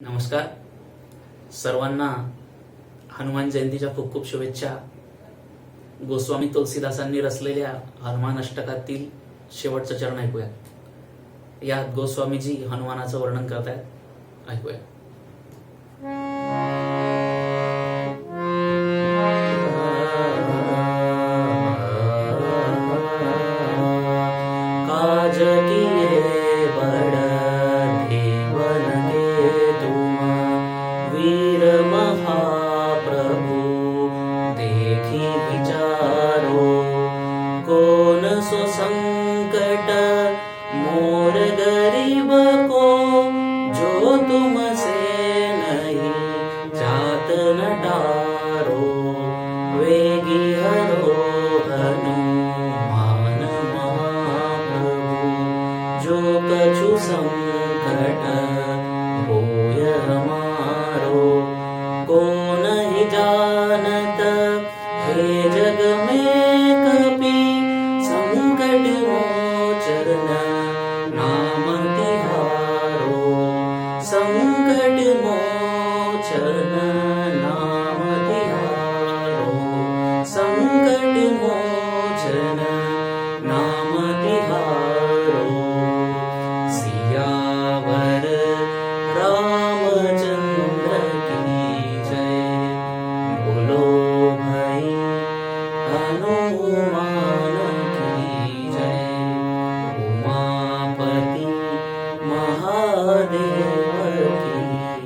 नमस्कार. सर्वांना हनुमान जयंतीच्या खूप खूप शुभेच्छा. गोस्वामी तुलसीदासांनी रचलेल्या हनुमान अष्टकातील शेवटचं चरण ऐकूया. यात गोस्वामीजी हनुमानाचं वर्णन करतायत. ऐकूया. काजकी वीर महाप्रभु देखी विचारो कोण स्वसंकट मोर गरीब को जो तुमसे नहीं जात न डारो वेगी हरो हनुमान महाप्रभु जो कछु संकट चरण नाम भारो समूहो च नमति भारो समो सियावर नमति की जय बोलो रामचुलो हनुमान Lord, O King.